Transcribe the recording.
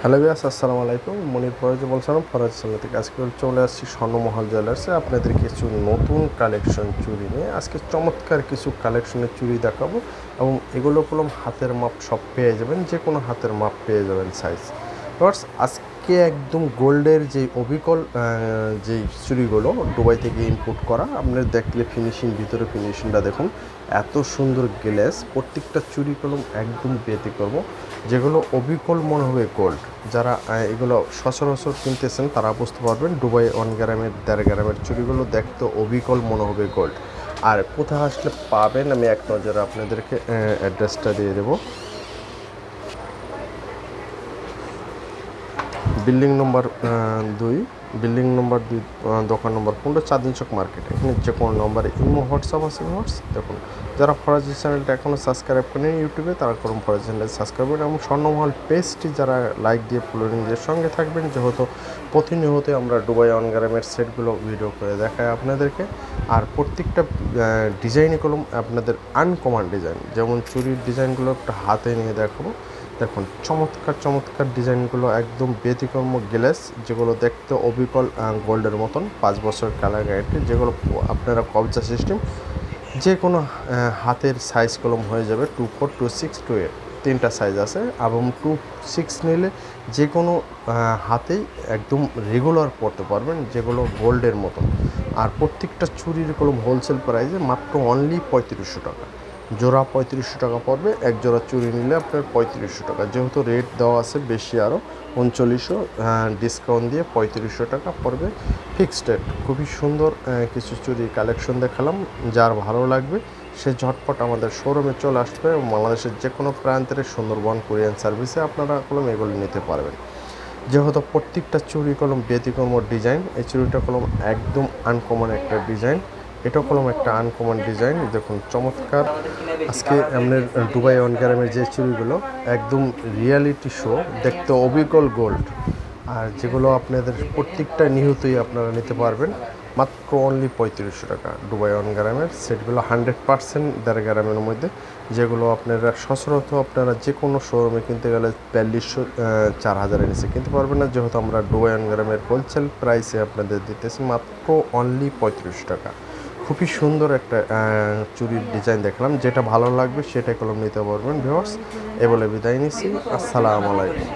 Hello বিয়াস আসসালামু আলাইকুম। মনির ফরাজ বলছিলাম ফরাজ সাল্লা থেকে আজকে চলে আসছি স্বর্ণমহল জুয়েলার্সে আপনাদের কিছু নতুন কালেকশন চুরি নিয়ে। আজকে চমৎকার কিছু কালেকশনের চুরি দেখাবো এবং এগুলো কলম হাতের মাপ সব পেয়ে যাবেন যে কোনো হাতের মাপ পেয়ে যাবেন সাইজ বাটস আজকে একদম গোল্ডের যে অবিকল আহ, যেই চুড়িগুলো দুবাই থেকে ইম্পোর্ট করা আপনার দেখলে ফিনিশিং ভিতরে ফিনিশিংটা দেখুন এত সুন্দর গ্লেস প্রত্যেকটা চুরি কলম একদম বেতে করব যেগুলো অবিকল মনে হবে গোল্ড যারা এগুলো সচরাচর কিনতেছেন তারা বুঝতে পারবেন দুবাই ওয়ান গ্রামের দেড় গ্রামের চুরিগুলো দেখতে অবিকল মনে হবে গোল্ড আর কোথায় আসলে পাবেন আমি এক নজরে আপনাদেরকে অ্যাড্রেসটা দিয়ে দেবো। বিল্ডিং নম্বর দুই। বিল্ডিং নম্বর দুই দোকান নম্বর পনেরো, চাঁদিন চক মার্কেট। এখানে যে কোনো নম্বরে ইমো, হোয়াটসঅ্যাপ আছে হোয়াটস দেখুন, যারা ফরাজি চ্যানেলটা এখনও সাবস্ক্রাইব করেন ইউটিউবে, তারা করুন ফরাজি চ্যানেলটা সাবস্ক্রাইব করেন। এবং স্বর্ণমহল পেজটি যারা লাইক দিয়ে দিয়ে সঙ্গে থাকবেন, যেহেতু প্রতিনিয়ত আমরা ডুবাই অনগ্রামের সেটগুলো ভিডিও করে দেখাই আপনাদেরকে। আর প্রত্যেকটা ডিজাইনই কলম আপনাদের আনকমন ডিজাইন। যেমন চুরির ডিজাইনগুলো একটা হাতে নিয়ে দেখাবো। দেখুন, চমৎকার চমৎকার ডিজাইনগুলো একদম ব্যতিক্রম গ্লেস, যেগুলো দেখতে অবিকল গোল্ডের মতন পাঁচ বছর কালার গ্যারেন্টি যেগুলো আপনারা কবজা সিস্টেম যে কোনো হাতের সাইজ কলম হয়ে যাবে two four two six two eight তিনটা সাইজ আছে এবং টু সিক্স নিলে যে কোনো হাতেই একদম রেগুলার পড়তে পারবেন যেগুলো গোল্ডের মতন। আর প্রত্যেকটা চুরির কলম হোলসেল প্রাইসে মাত্র অনলি পঁয়ত্রিশশো টাকা। জোড়া পঁয়ত্রিশশো টাকা পড়বে, এক জোড়া চুরি নিলে আপনার পঁয়ত্রিশশো টাকা। যেহেতু রেট দেওয়া আছে বেশি আরও উনচল্লিশশো ডিসকাউন্ট দিয়ে পঁয়ত্রিশশো টাকা পড়বে ফিক্সড রেট খুবই সুন্দর কিছু চুরি কালেকশন দেখালাম, যার ভালো লাগবে সে ঝটপট আমাদের শোরুমে চলে আসবে এবং বাংলাদেশের যে কোনো প্রান্তের সুন্দরবন কোরিয়ান সার্ভিসে আপনারা কলম এগুলো নিতে পারবেন। যেহেতু প্রত্যেকটা চুরি কলম ব্যতিক্রম ডিজাইন, এই চুরিটা কলম একদম আনকমন একটা ডিজাইন। এটা কলম একটা আনকমন ডিজাইন দেখুন, চমৎকার। আজকে আপনার দুবাই অন গ্রামের যে চুরিগুলো একদম রিয়ালিটি শো দেখতে অবিকল গোল্ড আর যেগুলো আপনাদের প্রত্যেকটা নিহতই আপনারা নিতে পারবেন, মাত্র অনলি পঁয়ত্রিশশো টাকা। দুবাই অন গ্রামের সেটগুলো হান্ড্রেড পার্সেন্ট দেড় গ্রামের মধ্যে, যেগুলো আপনারা সচরাচর আপনারা যে কোনো শোরুমে কিনতে গেলে বিয়াল্লিশশো চার হাজারের নিচে কিনতে পারবেন না। যেহেতু আমরা দুবাই অন গ্রামের হোলসেল প্রাইসে আপনাদের দিতেছি, মাত্র অনলি পঁয়ত্রিশশো টাকা। খুবই সুন্দর একটা চুরির ডিজাইন দেখলাম। যেটা ভালো লাগবে সেটা কলম নিতে পারবেন ভিওর্স এ বলে বিদায় নিচ্ছি। আসসালামু আলাইকুম।